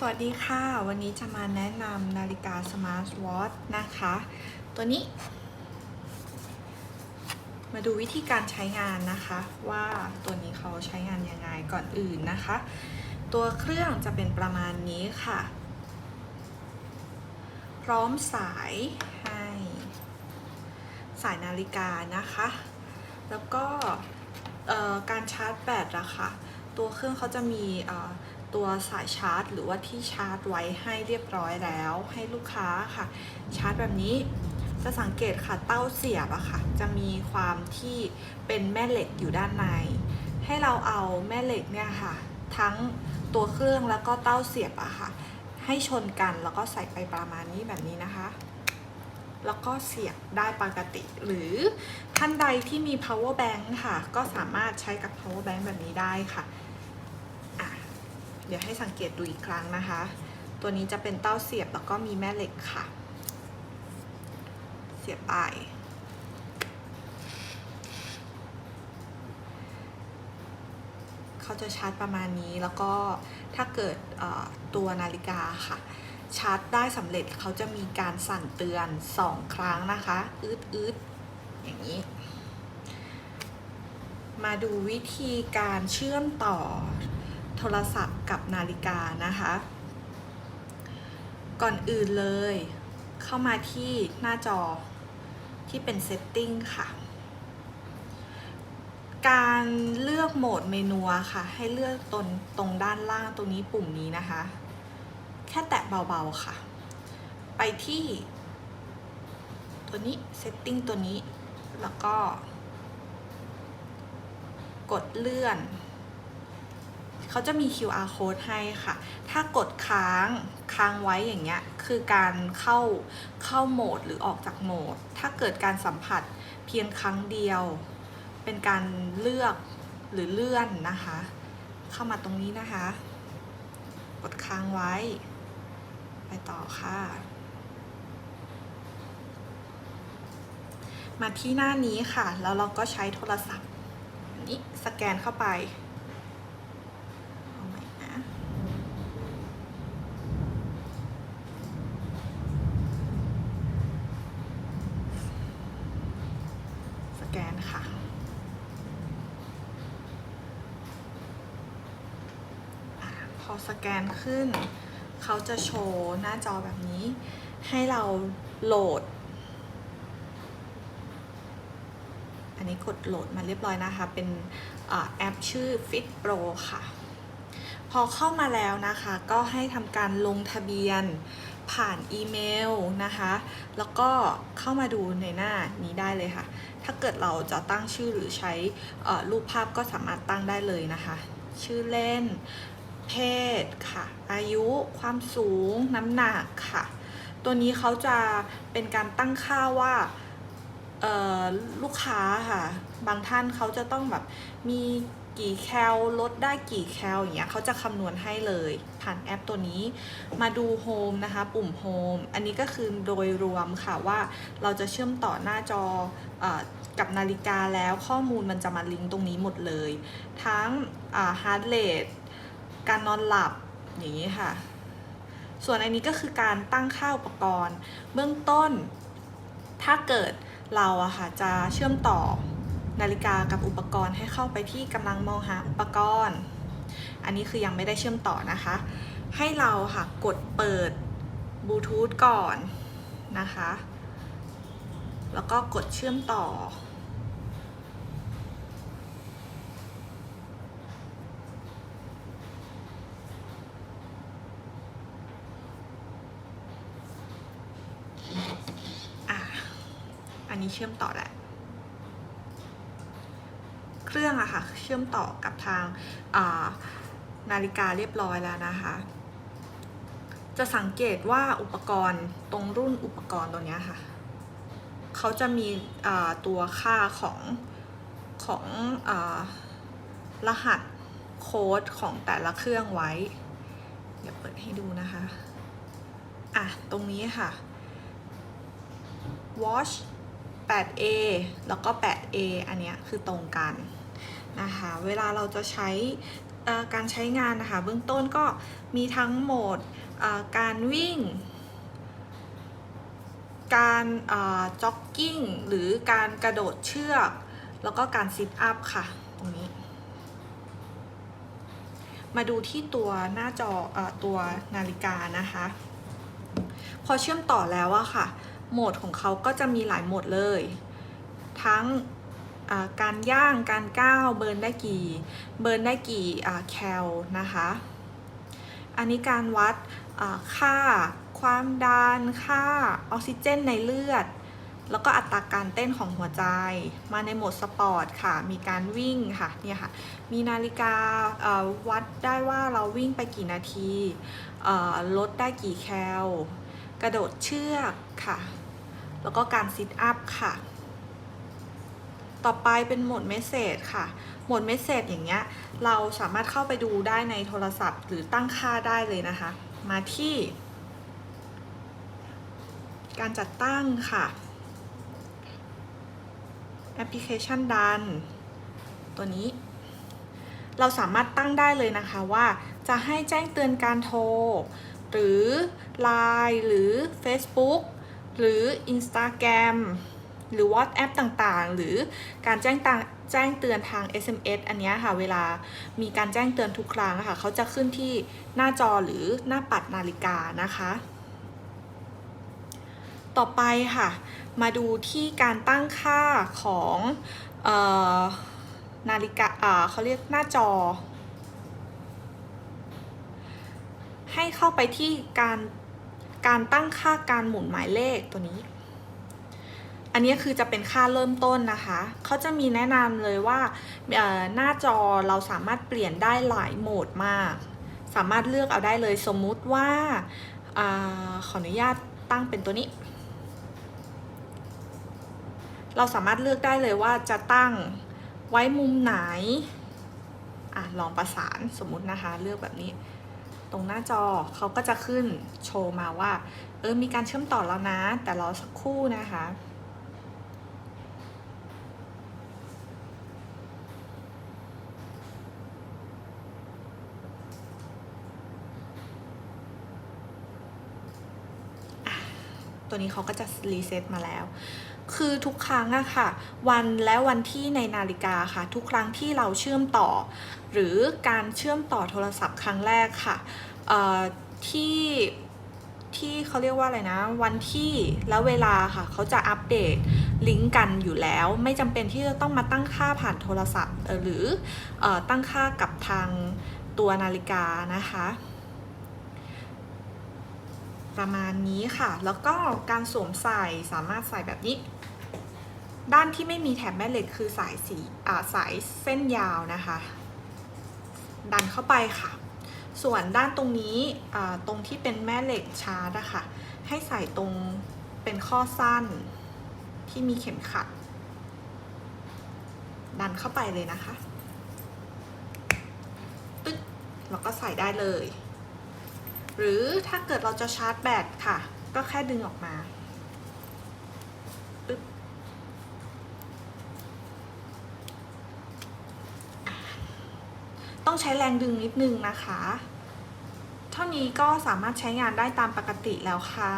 สวัสดีค่ะ วันนี้จะมาแนะนำนาฬิกา Smart Watch นะคะ ตัวนี้ มาดูวิธีการใช้งานนะคะ ว่าตัวนี้เขาใช้งานยังไงก่อนอื่นนะคะ ตัวเครื่องจะเป็นประมาณนี้ค่ะ พร้อมสายให้ สายนาฬิกานะคะ แล้วก็การชาร์จแบตอะค่ะ ตัวเครื่องเขาจะมีอ่อ ตัวสายชาร์จ หรือว่าที่ชาร์จไว้ให้เรียบร้อยแล้ว ให้ลูกค้าค่ะ ชาร์จแบบนี้จะสังเกตค่ะเต้าเสียบอะค่ะ จะมีความที่เป็นแม่เหล็กอยู่ด้านใน ให้เราเอาแม่เหล็กเนี่ยค่ะ ทั้งตัวเครื่องแล้วก็เต้าเสียบอะค่ะ ให้ชนกันแล้วก็ใส่ไปประมาณนี้แบบนี้นะคะ แล้วก็เสียบได้ปกติ หรือท่านใดที่มี power bank ค่ะ ก็สามารถใช้กับ power bank แบบนี้ได้ค่ะ เดี๋ยวให้สังเกตดูอีกครั้งนะคะ ตัวนี้จะเป็นเต้าเสียบแล้วก็มีแม่เหล็กค่ะ เสียบไปเขาจะชาร์จประมาณนี้แล้วก็ถ้าเกิดตัวนาฬิกาค่ะ ชาร์จได้สำเร็จเขาจะมีการสั่นเตือน 2 ครั้งนะคะอืดอืดอย่างนี้ มาดูวิธีการเชื่อมต่อ โทรศัพท์กับนาฬิกานะคะ ก่อนอื่นเลย เข้ามาที่หน้าจอที่เป็น Setting ค่ะ การเลือกโหมดเมนูค่ะ ให้เลือกตรงตรงด้านล่างตรงนี้ปุ่มนี้นะคะ แค่แตะเบาๆค่ะ ไปที่ ตัวนี้ Setting ตัวนี้ แล้วก็ กดเลื่อน เขาจะมี QR code ให้ค่ะ ถ้ากดค้างค้างไว้อย่างเงี้ย คือการเข้าเข้าโหมดหรือออกจากโหมด ถ้าเกิดการสัมผัสเพียงครั้งเดียว เป็นการเลือกหรือเลื่อนนะคะ เข้ามาตรงนี้นะคะ กดค้างไว้ ไปต่อค่ะ มาที่หน้านี้ค่ะ แล้วเราก็ใช้โทรศัพท์อันนี้สแกนเข้าไปเอาใหม่นะ สแกนค่ะ อะพอ สแกนขึ้น เขาจะโชว์หน้าจอแบบนี้ ให้เราโหลด อันนี้กดโหลดมาเรียบร้อยนะคะ เป็นอแอปชื่อ Fit Pro ค่ะ พอเข้ามาแล้วนะคะ ก็ให้ทำการลงทะเบียนผ่านอีเมลนะคะ แล้วก็เข้ามาดูในหน้านี้ได้เลยค่ะ ถ้าเกิดเราจะตั้งชื่อหรือใช้รูปภาพก็สามารถตั้งได้เลยนะคะ ชื่อเล่น เพศค่ะ อายุความสูงน้ำหนักค่ะ ตัวนี้เขาจะเป็นการตั้งค่าว่าลูกค้าค่ะ บางท่านเขาจะต้องแบบมีกี่แคลลดได้กี่แคลอย่างเงี้ยเขาจะคำนวณให้เลยผ่านแอปตัวนี้ มาดูโฮมนะคะ ปุ่มโฮมอันนี้ก็คือโดยรวมค่ะว่าเราจะเชื่อมต่อหน้าจอออกับนาฬิกาแล้วข้อมูลมันจะมาลิงก์ตรงนี้หมดเลย ทั้งฮาร์ดเรท การนอนหลับอย่างนี้ค่ะ ส่วนอันนี้ก็คือการตั้งค่าอุปกรณ์ เบื้องต้น ถ้าเกิดเราอะค่ะจะเชื่อมต่อนาฬิกากับอุปกรณ์ให้เข้าไปที่กำลังมองหาอุปกรณ์ อันนี้คือยังไม่ได้เชื่อมต่อนะคะ ให้เราค่ะกดเปิดบลูทูธก่อนนะคะ แล้วก็กดเชื่อมต่อะ อั นี้เชื่อมต่อแหละ เครื่องอะค่ะ เชื่อมต่อกับทางานาฬิกาเรียบร้อยแล้วนะคะ จะสังเกตว่าอุปกรณ์ตรงรุ่นอุปกรณ์ตัวเนี้ยค่ะ เขาจะมีตัวค่าของของอรหัสโค้ดของแต่ละเครื่องไว้ เดี๋ยวเปิดให้ดูนะคะ อะ ตรงนี้ค่ะ watch 8A แล้วก็ 8A อันเนี้ยคือตรงกันนะคะ เวลาเราจะใช้การใช้งานนะคะ เบื้องต้นก็มีทั้งโหมดการวิ่ง การจ็อกกิ้ง หรือการกระโดดเชือก แล้วก็การซิทอัพค่ะ ตรงนี้ มาดูที่ตัวหน้าจออตัวนาฬิกานะคะ พอเชื่อมต่อแล้วอะค่ะ โหมดของเขาก็จะมีหลายโหมดเลย ทั้งการย่างการก้าวเบิร์นได้กี่เบิร์นได้กี่แคลนะคะ อันนี้การวัดค่าความดันค่าออกซิเจนในเลือด แล้วก็อัตราการเต้นของหัวใจ มาในโหมดสปอร์ตค่ะ มีการวิ่งค่ะเนี่ยค่ะ มีนาฬิกาวัดได้ว่าเราวิ่งไปกี่นาทีลดได้กี่แคล กระโดดเชือกค่ะ แล้วก็การซิทอัพค่ะ ต่อไปเป็นโหมดเมสเซจค่ะ โหมดเมสเซจอย่างเงี้ย เราสามารถเข้าไปดูได้ในโทรศัพท์ หรือตั้งค่าได้เลยนะคะ มาที่ การจัดตั้งค่ะ แอปพลิเคชันดัน ตัวนี้ เราสามารถตั้งได้เลยนะคะว่าจะให้แจ้งเตือนการโทร หรือ Line หรือ Facebook หรือ Instagram หรือ WhatsApp ต่างๆ หรือการแจ้งต่างแจ้งเตือนทาง SMS อันเนี้ค่ะ เวลามีการแจ้งเตือนทุกครั้งอะค่ะ เขาจะขึ้นที่หน้าจอหรือหน้าปัดนาฬิกานะคะ ต่อไปค่ะ มาดูที่การตั้งค่าของเออนาฬิกาอ่าเขาเรียกหน้าจอ ให้เข้าไปที่การ การตั้งค่าการหมุนหมายเลขตัวนี้ อันนี้คือจะเป็นค่าเริ่มต้นนะคะ เขาจะมีแนะนำเลยว่าหน้าจอเราสามารถเปลี่ยนได้หลายโหมดมาก สามารถเลือกเอาได้เลยสมมุติว่าอขออนุญาตตั้งเป็นตัวนี้ เราสามารถเลือกได้เลยว่าจะตั้งไว้มุมไหนอลองประสานสมมุตินะคะ เลือกแบบนี้ ตรงหน้าจอเขาก็จะขึ้นโชว์มาว่า เออ มีการเชื่อมต่อแล้วนะ แต่รอสักครู่นะคะ ตัวนี้เขาก็จะรีเซ็ตมาแล้ว คือทุกครั้งอะค่ะ วันและวันที่ในนาฬิกาค่ะ ทุกครั้งที่เราเชื่อมต่อ หรือการเชื่อมต่อโทรศัพท์ครั้งแรกค่ะที่ที่เขาเรียกว่าอะไรนะ วันที่แล้วเวลาค่ะ เขาจะอัปเดตลิงก์กันอยู่แล้ว ไม่จำเป็นที่จะต้องมาตั้งค่าผ่านโทรศัพท์หรืออตั้งค่ากับทางตัวนาฬิกานะคะ ประมาณนี้ค่ะ แล้วก็การสวมใส่สามารถใส่แบบนี้ ด้านที่ไม่มีแถบแม่เหล็กคือสายสีอ่าสายเส้นยาวนะคะ ดันเข้าไปค่ะ ส่วนด้านตรงนี้ตรงที่เป็นแม่เหล็กชาร์จอะค่ะ ให้ใส่ตรงเป็นข้อสั้นที่มีเข็มขัด ดันเข้าไปเลยนะคะตึ๊กแล้วก็ใส่ได้เลย หรือถ้าเกิดเราจะชาร์จแบตค่ะ ก็แค่ดึงออกมาปึ๊บอะ ต้องใช้แรงดึงนิดนึงนะคะ เท่านี้ก็สามารถใช้งานได้ตามปกติแล้วค่ะ